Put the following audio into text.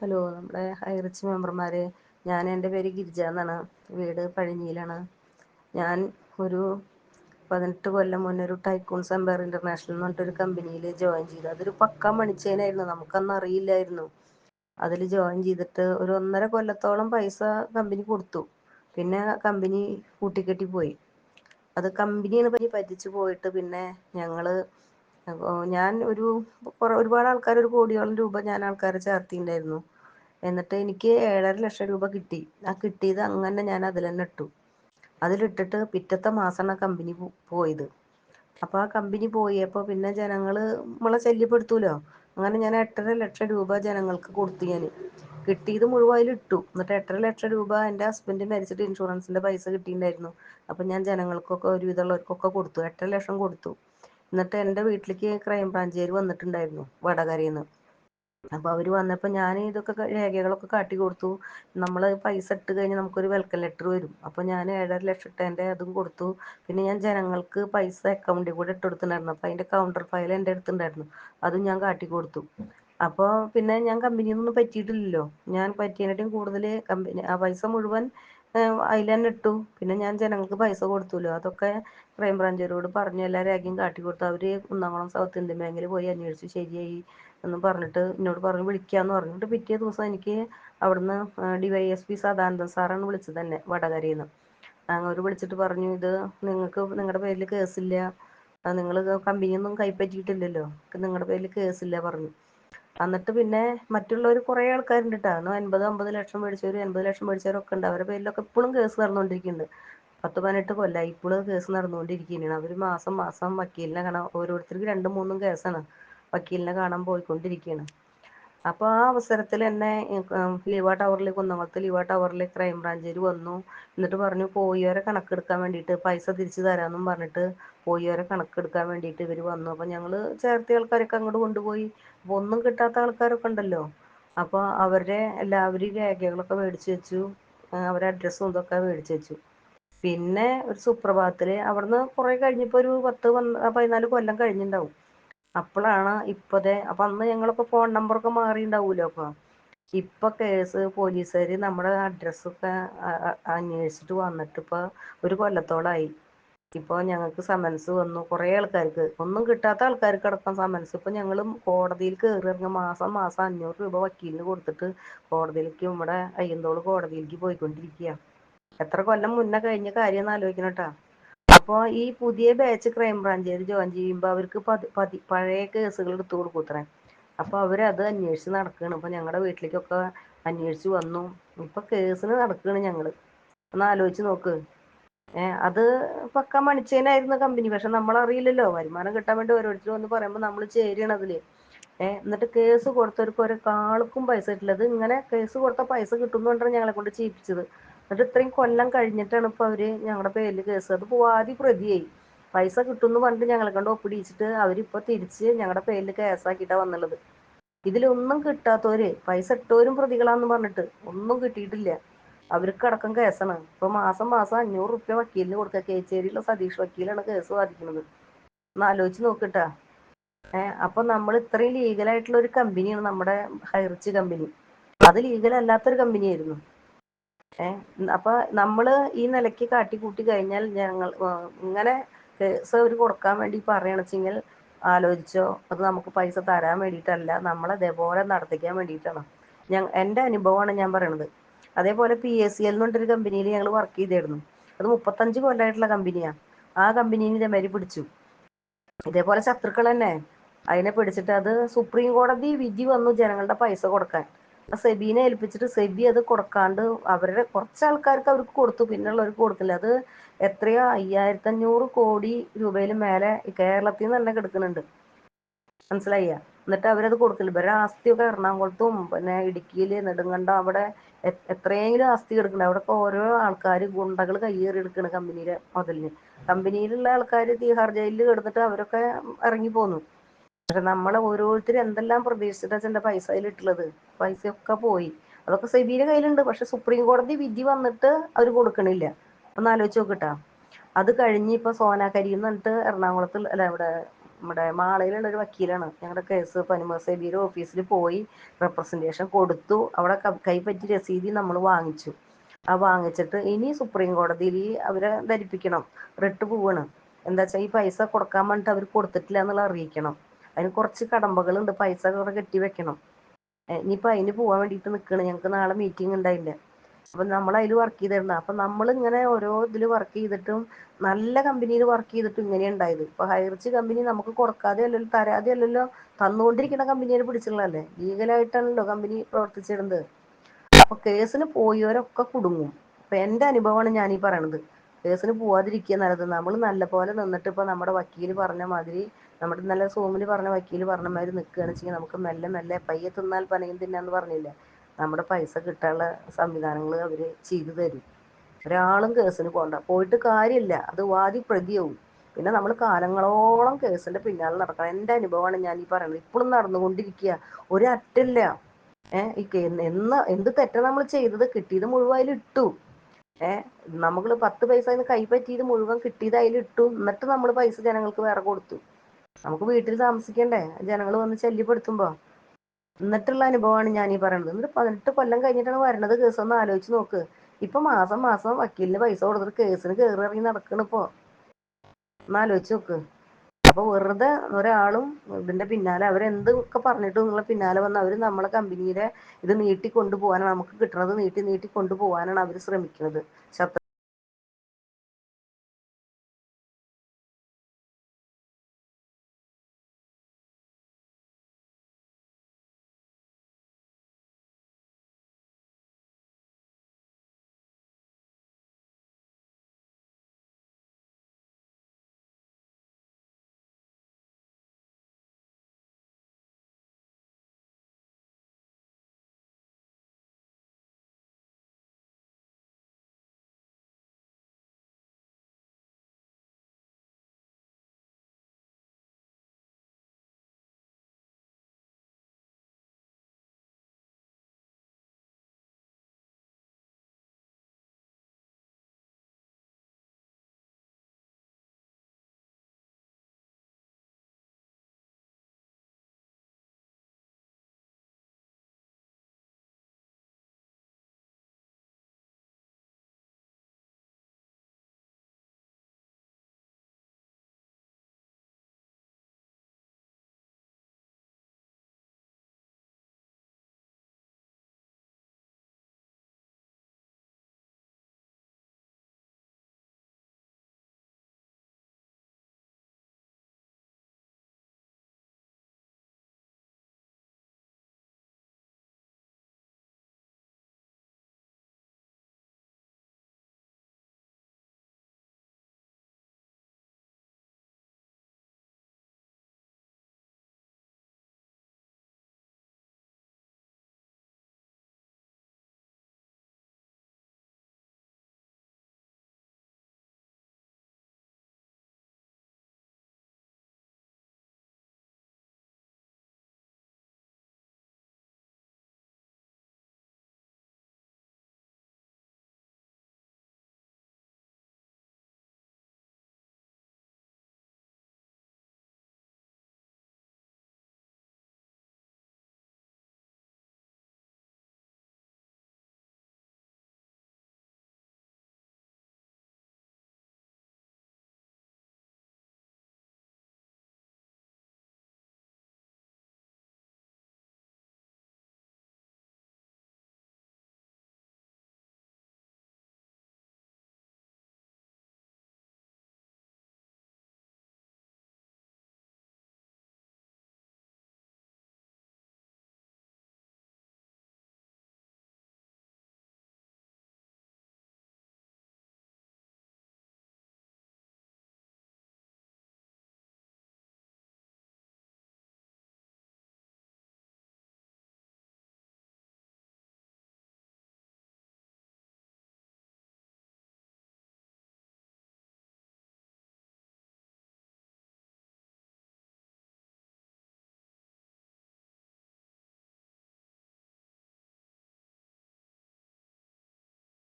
Hello നമ്മുടെ ഹൈറിച്ച് മെമ്പർമാരെ ഞാൻ എന്റെ പേര് ഗിരിജ എന്നാണ്. വീട് പഴിഞ്ഞിയിലാണ് ഞാൻ ഒരു പതിനെട്ട് കൊല്ലം മുന്നേ ഒരു ടൈക്കൂൺസ് എംപയർ ഇന്റർനാഷണൽ എന്ന് പറഞ്ഞിട്ടൊരു കമ്പനിയിൽ ജോയിൻ ചെയ്തു. അതൊരു പക്ക മണിച്ചേനായിരുന്നു. നമുക്കന്ന് അറിയില്ലായിരുന്നു. അതിൽ ജോയിൻ ചെയ്തിട്ട് ഒരു ഒന്നര കൊല്ലത്തോളം പൈസ കമ്പനി കൊടുത്തു. പിന്നെ കമ്പനി കൂട്ടിക്കെട്ടി പോയി. അത് കമ്പനിയെ പറ്റിച്ചു പോയിട്ട് പിന്നെ ഞങ്ങൾ ഞാൻ ഒരു ഒരുപാട് ആൾക്കാർ ഒരു കോടിയോളം രൂപ ഞാൻ ആൾക്കാരെ ചേർത്തിണ്ടായിരുന്നു. എന്നിട്ട് എനിക്ക് ഏഴര ലക്ഷം രൂപ കിട്ടി. ആ കിട്ടിയത് അങ്ങനെ ഞാൻ അതിൽ തന്നെ ഇട്ടു. അതിലിട്ടിട്ട് പിറ്റത്തെ മാസമാണ് കമ്പനി പോയത്. അപ്പൊ ആ കമ്പനി പോയപ്പോൾ പിന്നെ ജനങ്ങൾ നമ്മളെ ശല്യപ്പെടുത്തൂലോ? അങ്ങനെ ഞാൻ എട്ടര ലക്ഷം രൂപ ജനങ്ങൾക്ക് കൊടുത്തു ഞാൻ കിട്ടിയത് മുഴുവൻ അതിൽ ഇട്ടു എന്നിട്ട് എട്ടര ലക്ഷം രൂപ എന്റെ ഹസ്ബൻഡ് മരിച്ചിട്ട് ഇൻഷുറൻസിന്റെ പൈസ കിട്ടിയിട്ടുണ്ടായിരുന്നു അപ്പൊ ഞാൻ ജനങ്ങൾക്കൊക്കെ ഒരു വിധമുള്ളവർക്കൊക്കെ കൊടുത്തു. എട്ടര ലക്ഷം കൊടുത്തു. എന്നിട്ട് എന്റെ വീട്ടിലേക്ക് ക്രൈംബ്രാഞ്ചുകാർ വന്നിട്ടുണ്ടായിരുന്നു വടകരയിൽ നിന്ന് അപ്പോൾ അവർ വന്നപ്പോൾ ഞാൻ ഇതൊക്കെ രേഖകളൊക്കെ കാട്ടി കൊടുത്തു. നമ്മൾ പൈസ ഇട്ട് കഴിഞ്ഞാൽ നമുക്കൊരു വെൽക്കം ലെറ്റർ വരും. അപ്പോൾ ഞാൻ ഏഴര ലക്ഷം എന്റെ അതും കൊടുത്തു. പിന്നെ ഞാൻ ജനങ്ങൾക്ക് പൈസ അക്കൗണ്ടിൽ കൂടെ ഇട്ട് അപ്പോൾ അപ്പൊ അതിന്റെ കൗണ്ടർ ഫയൽ എന്റെ അടുത്തുണ്ടായിരുന്നു. അതും ഞാൻ കാട്ടി കൊടുത്തു. അപ്പോൾ പിന്നെ ഞാൻ കമ്പനിയൊന്നും പറ്റിയിട്ടില്ലല്ലോ. ഞാൻ പറ്റിയതിനട്ടും കൂടുതൽ കമ്പനി ആ പൈസ മുഴുവൻ അതിൽ തന്നെ ഇട്ടു. പിന്നെ ഞാൻ ജനങ്ങൾക്ക് പൈസ കൊടുത്തൂലോ അതൊക്കെ ക്രൈംബ്രാഞ്ചാരോട് പറഞ്ഞു. എല്ലാ രേഖയും കാട്ടിക്കൊടുത്തു അവർ കുന്നംകുളം സൗത്ത് ഇന്ത്യൻ ബാങ്കിൽ പോയി അന്വേഷിച്ചു. ശരിയായി എന്ന് പറഞ്ഞിട്ട് എന്നോട് പറഞ്ഞു വിളിക്കാന്ന് പറഞ്ഞിട്ട് പിറ്റേ ദിവസം എനിക്ക് അവിടുന്ന് ഡിവൈഎസ്പി സദാനന്ദൻ സാറാണ് വിളിച്ചത് തന്നെ വടകരയിൽ വടകരേന്ന് അവർ വിളിച്ചിട്ട് പറഞ്ഞു ഇത് നിങ്ങൾക്ക് നിങ്ങളുടെ പേരിൽ കേസില്ല. നിങ്ങൾ കമ്പനിയൊന്നും കൈപ്പറ്റിയിട്ടില്ലല്ലോ. നിങ്ങളുടെ പേരിൽ കേസില്ല പറഞ്ഞു. എന്നിട്ട് പിന്നെ മറ്റുള്ളവര് കുറേ ആൾക്കാരുണ്ട്ട്ടാ. അൻപത് അമ്പത് ലക്ഷം മേടിച്ചവര് എൺപത് ലക്ഷം മേടിച്ചവരൊക്കെ ഉണ്ട്. അവരുടെ പേരിലൊക്കെ ഇപ്പോഴും കേസ് നടന്നുകൊണ്ടിരിക്കുന്നുണ്ട് പത്ത് പതിനെട്ട് കൊല്ലായി. ഇപ്പോഴും കേസ് നടന്നുകൊണ്ടിരിക്കുകയാണ് അവർ മാസം മാസം വക്കീലിനെ കാണാൻ ഓരോരുത്തർക്ക് രണ്ടും മൂന്നും കേസാണ്. വക്കീലിനെ കാണാൻ പോയിക്കൊണ്ടിരിക്കുകയാണ് അപ്പൊ ആ അവസരത്തിൽ എന്നെ ലിവ ടവറിൽ കുന്നംകുളത്ത് ലിവ ടവറിൽ ക്രൈംബ്രാഞ്ചാര് വന്നു. എന്നിട്ട് പറഞ്ഞു പോയവരെ കണക്കെടുക്കാൻ വേണ്ടിയിട്ട് പൈസ തിരിച്ചു തരാന്നും പറഞ്ഞിട്ട് പോയവരെ കണക്കെടുക്കാൻ വേണ്ടിയിട്ട് ഇവർ വന്നു. അപ്പൊ ഞങ്ങൾ ചേർത്തിയ ആൾക്കാരൊക്കെ അങ്ങോട്ട് കൊണ്ടുപോയി. അപ്പോൾ ഒന്നും കിട്ടാത്ത ആൾക്കാരൊക്കെ ഉണ്ടല്ലോ. അപ്പോൾ അവരുടെ എല്ലാവരും രേഖകളൊക്കെ മേടിച്ച് വെച്ചു. അവരുടെ അഡ്രസ്സും ഇതൊക്കെ മേടിച്ച് വെച്ചു. പിന്നെ ഒരു സുപ്രഭാതത്തിൽ അവിടുന്ന് കുറെ കഴിഞ്ഞപ്പോൾ ഒരു പത്ത് പതിനാല് കൊല്ലം കഴിഞ്ഞിണ്ടാവും. അപ്പോഴാണ് ഇപ്പതേ അപ്പൊ അന്ന് ഞങ്ങളൊക്കെ ഫോൺ നമ്പറൊക്കെ മാറിണ്ടാവൂലോ അപ്പൊ. ഇപ്പൊ കേസ് പോലീസുകാർ നമ്മുടെ അഡ്രസ്സൊക്കെ അന്വേഷിച്ചിട്ട് വന്നിട്ട് ഇപ്പൊ ഒരു കൊല്ലത്തോളായി. ഇപ്പൊ ഞങ്ങൾക്ക് സമൻസ് വന്നു. കുറേ ആൾക്കാർക്ക്. ഒന്നും കിട്ടാത്ത ആൾക്കാർക്ക് അടക്കം സമൻസ്. ഇപ്പൊ ഞങ്ങൾ കോടതിയിൽ കയറിയിറങ്ങി മാസം മാസം അഞ്ഞൂറ് രൂപ വക്കീലിന് കൊടുത്തിട്ട് കോടതിയിലേക്ക് നമ്മുടെ അയ്യന്തോൾ കോടതിയിലേക്ക് പോയിക്കൊണ്ടിരിക്കുക എത്ര കൊല്ലം മുന്നേ കഴിഞ്ഞ കാര്യം എന്ന് ആലോചിക്കണം കേട്ടാ അപ്പൊ ഈ പുതിയ ബാച്ച് ക്രൈംബ്രാഞ്ചുകാര് ജോയിൻ ചെയ്യുമ്പോ അവർക്ക് പതി പതി പഴയ കേസുകൾ എടുത്തു കൊടുക്കൂത്രേ. അപ്പൊ അവർ അത് അന്വേഷിച്ച് നടക്കാണ്. ഇപ്പൊ ഞങ്ങളുടെ വീട്ടിലേക്കൊക്കെ അന്വേഷിച്ച് വന്നു. ഇപ്പൊ കേസിന് നടക്കാണ് ഞങ്ങൾ ഒന്ന് ആലോചിച്ച് നോക്ക്. ഏഹ് അത് പക്ക മണിച്ചേനായിരുന്നു കമ്പനി. പക്ഷെ നമ്മളറിയില്ലല്ലോ വരുമാനം കിട്ടാൻ വേണ്ടി ഓരോരുത്തർ വന്ന് പറയുമ്പോ നമ്മൾ ചേരാണ് അതിൽ. ഏഹ് എന്നിട്ട് കേസ് കൊടുത്തവർക്ക് ഒരാൾക്കും പൈസ കിട്ടില്ല. ഇത് ഇങ്ങനെ കേസ് കൊടുത്ത പൈസ കിട്ടുന്ന് പറഞ്ഞിട്ടാണ് ഞങ്ങളെ കൊണ്ട് ചെയ്യിപ്പിച്ചത്. എന്നിട്ട് ഇത്രയും കൊല്ലം കഴിഞ്ഞിട്ടാണ് ഇപ്പൊ അവർ ഞങ്ങളുടെ പേരിൽ കേസ്. അത് പോവാതി പ്രതിയായി. പൈസ കിട്ടുന്ന് പറഞ്ഞിട്ട് ഞങ്ങളെ കൊണ്ട് ഒപ്പിടിച്ചിട്ട് അവരിപ്പൊ തിരിച്ച് ഞങ്ങളുടെ പേരിൽ കേസാക്കിയിട്ടാ വന്നുള്ളത്. ഇതിലൊന്നും കിട്ടാത്തോര് പൈസ ഇട്ടോരും പ്രതികളാന്ന് പറഞ്ഞിട്ട് ഒന്നും കിട്ടിയിട്ടില്ല. അവർക്കടക്കം കേസാണ്. ഇപ്പൊ മാസം മാസം അഞ്ഞൂറ് റുപ്യ വക്കീലിന് കൊടുക്കുക കേച്ചേരിയിലുള്ള സതീഷ് വക്കീലാണ് കേസ് വാദിക്കുന്നത് ഒന്ന് ആലോചിച്ച് നോക്ക്ട്ടാ. ഏഹ് അപ്പൊ നമ്മൾ ഇത്രയും ലീഗലായിട്ടുള്ള ഒരു കമ്പനിയാണ് നമ്മുടെ ഹൈറിച്ച് കമ്പനി അത് ലീഗൽ അല്ലാത്തൊരു കമ്പനി ആയിരുന്നു ഏഹ് അപ്പൊ നമ്മൾ ഈ നിലയ്ക്ക് കാട്ടിക്കൂട്ടി കഴിഞ്ഞാൽ ഞങ്ങൾ ഇങ്ങനെ കേസ് അവർ കൊടുക്കാൻ വേണ്ടി പറയാണച്ചെങ്കിൽ ആലോചിച്ചോ. അത് നമുക്ക് പൈസ തരാൻ വേണ്ടിയിട്ടല്ല. നമ്മളെ ഇതേപോലെ നടത്തിക്കാൻ വേണ്ടിയിട്ടാണ്. ഞാൻ എന്റെ അനുഭവമാണ് ഞാൻ പറയണത്. അതേപോലെ പി എസ് സി എൽ എന്ന് പറഞ്ഞിട്ടൊരു കമ്പനിയിൽ ഞങ്ങൾ വർക്ക് ചെയ്തായിരുന്നു. അത് മുപ്പത്തഞ്ച് കൊല്ലമായിട്ടുള്ള കമ്പനിയാ ആ. കമ്പനീനെ ഇതേമാതിരി പിടിച്ചു. ഇതേപോലെ ശത്രുക്കൾ തന്നെ. അതിനെ പിടിച്ചിട്ട് അത് സുപ്രീം കോടതി വിധി വന്നു ജനങ്ങളുടെ പൈസ കൊടുക്കാൻ. സെബീനെ ഏൽപ്പിച്ചിട്ട് സെബി അത് കൊടുക്കാണ്ട് അവരുടെ കുറച്ച് ആൾക്കാർക്ക് അവർക്ക് കൊടുത്തു. പിന്നുള്ളവർക്ക് കൊടുക്കില്ല അത് എത്രയോ അയ്യായിരത്തി അഞ്ഞൂറ് കോടി രൂപയിൽ മേലെ കേരളത്തിൽ നിന്ന് തന്നെ കിടക്കുന്നുണ്ട്. മനസ്സിലായ എന്നിട്ട് അവരത് കൊടുക്കില്ല ഇവരുടെ ആസ്തിയൊക്കെ എറണാകുളത്തും പിന്നെ ഇടുക്കിയിൽ നെടുങ്കണ്ടം അവിടെ എത്രയെങ്കിലും ആസ്തി അവിടെ ഇപ്പൊ ഓരോ ആൾക്കാര് ഗുണ്ടകൾ കയ്യേറി എടുക്കണ് കമ്പനിയുടെ മുതലിന് കമ്പനിയിലുള്ള ആൾക്കാര് തീഹാർ ജയിലിൽ കിടന്നിട്ട് അവരൊക്കെ ഇറങ്ങി പോന്നു. പക്ഷെ നമ്മൾ ഓരോരുത്തരും എന്തെല്ലാം പ്രതീക്ഷിച്ചിട്ടാ പൈസ അതിൽ പൈസ പൈസയൊക്കെ പോയി. അതൊക്കെ സെബിയുടെ കയ്യിലുണ്ട്. പക്ഷെ സുപ്രീം കോടതി വിധി വന്നിട്ട് അവർ കൊടുക്കണില്ല. ഒന്ന് ആലോചിച്ച് നോക്ക്ട്ടാ അത് കഴിഞ്ഞ് ഇപ്പൊ സോന കരിന്ന് പറഞ്ഞിട്ട് എറണാകുളത്ത് അല്ല ഇവിടെ നമ്മുടെ മാളയിലുള്ള ഒരു വക്കീലാണ്. ഞങ്ങളുടെ കേസ് പനിമസേബിയുടെ ഓഫീസിൽ പോയി റെപ്രസെന്റേഷൻ കൊടുത്തു. അവിടെ കൈപ്പറ്റി രസീതി നമ്മൾ വാങ്ങിച്ചു. ആ വാങ്ങിച്ചിട്ട് ഇനി സുപ്രീം കോടതിയിൽ അവരെ ധരിപ്പിക്കണം. റിട്ട് പോവാണ്. എന്താ വെച്ചാൽ ഈ പൈസ കൊടുക്കാൻ വേണ്ടിട്ട് അവർ കൊടുത്തിട്ടില്ല എന്നുള്ള അറിയിക്കണം. അതിന് കുറച്ച് കടമ്പകളുണ്ട്. പൈസ കുറെ കെട്ടി വെക്കണം. ഇനിയിപ്പോൾ അതിന് പോകാൻ വേണ്ടിയിട്ട് നിൽക്കണം ഞങ്ങൾക്ക് നാളെ മീറ്റിംഗ് ഉണ്ടായില്ല അപ്പം നമ്മൾ അതിൽ വർക്ക് ചെയ്തിരുന്ന അപ്പം നമ്മൾ ഇങ്ങനെ ഓരോ ഇതിൽ വർക്ക് ചെയ്തിട്ടും നല്ല കമ്പനിയിൽ വർക്ക് ചെയ്തിട്ടും ഇങ്ങനെ ഉണ്ടായത് ഇപ്പോൾ ഹൈറിച്ച് കമ്പനി നമുക്ക് കൊടുക്കാതെ അല്ലല്ലോ തരാതെ അല്ലല്ലോ തന്നുകൊണ്ടിരിക്കുന്ന കമ്പനിയെ പിടിച്ചുള്ളതല്ലേ? ലീഗലായിട്ടാണല്ലോ കമ്പനി പ്രവർത്തിച്ചിടുന്നത് അപ്പോൾ കേസിന് പോയവരൊക്കെ കുടുങ്ങും. അപ്പം എന്റെ അനുഭവമാണ് ഞാൻ ഈ പറയണത്. കേസിന് പോവാതിരിക്കുക നല്ലത്. നമ്മൾ നല്ല പോലെ നിന്നിട്ട് ഇപ്പോൾ നമ്മുടെ വക്കീൽ പറഞ്ഞ മാതിരി നമ്മുടെ നല്ല സോമിൽ പറഞ്ഞ വക്കീൽ പറഞ്ഞ മാതിരി നിൽക്കുകയാണെന്ന് വെച്ചെങ്കിൽ നമുക്ക് മെല്ലെ മെല്ലെ പയ്യെ തിന്നാൽ പനയും തിന്നാന്ന് പറഞ്ഞില്ലേ? നമ്മുടെ പൈസ കിട്ടാനുള്ള സംവിധാനങ്ങൾ അവർ ചെയ്തു തരും. ഒരാളും കേസിന് പോകണ്ട പോയിട്ട് കാര്യമില്ല. അത് വാദി പ്രതിയാവും പിന്നെ നമ്മൾ കാലങ്ങളോളം കേസിന്റെ പിന്നാലെ നടക്കണം. എന്റെ അനുഭവമാണ് ഞാൻ ഈ പറയുന്നത്. ഇപ്പോഴും നടന്നുകൊണ്ടിരിക്കുക ഒരറ്റില്ല. ഏഹ് ഈ എന്ന എന്ത് തെറ്റാണ് നമ്മൾ ചെയ്തത്? കിട്ടിയത് മുഴുവൻ ഇട്ടു. ഏഹ് നമ്മൾ പത്ത് പൈസ അതിന് കൈപ്പറ്റിയത് മുഴുവൻ കിട്ടിയത് അതിലിട്ടു എന്നിട്ട് നമ്മൾ പൈസ ജനങ്ങൾക്ക് വേറെ കൊടുത്തു. നമുക്ക് വീട്ടിൽ താമസിക്കണ്ടേ? ജനങ്ങൾ വന്ന് ശല്യപ്പെടുത്തുമ്പോ? എന്നിട്ടുള്ള അനുഭവമാണ് ഞാൻ ഈ പറയുന്നത് എന്നിട്ട് പതിനെട്ട് കൊല്ലം കഴിഞ്ഞിട്ടാണ് വരണത് കേസ് ഒന്ന് ആലോചിച്ച് നോക്ക്. ഇപ്പൊ മാസം മാസം വക്കീലിന് പൈസ കൊടുത്തിട്ട് കേസിന് കയറി ഇറങ്ങി നടക്കണ് ഇപ്പൊ. ഒന്ന് ആലോചിച്ച് നോക്ക്. അപ്പൊ വെറുതെ ഒരാളും ഇതിന്റെ പിന്നാലെ അവരെന്തൊക്കെ പറഞ്ഞിട്ട് നിങ്ങളെ പിന്നാലെ വന്ന് അവർ നമ്മളെ കമ്പനിയുടെ ഇത് നീട്ടി കൊണ്ടുപോകാനാണ് നമുക്ക് കിട്ടുന്നത് നീട്ടി നീട്ടി കൊണ്ടുപോകാനാണ് അവർ ശ്രമിക്കുന്നത് ശത്രു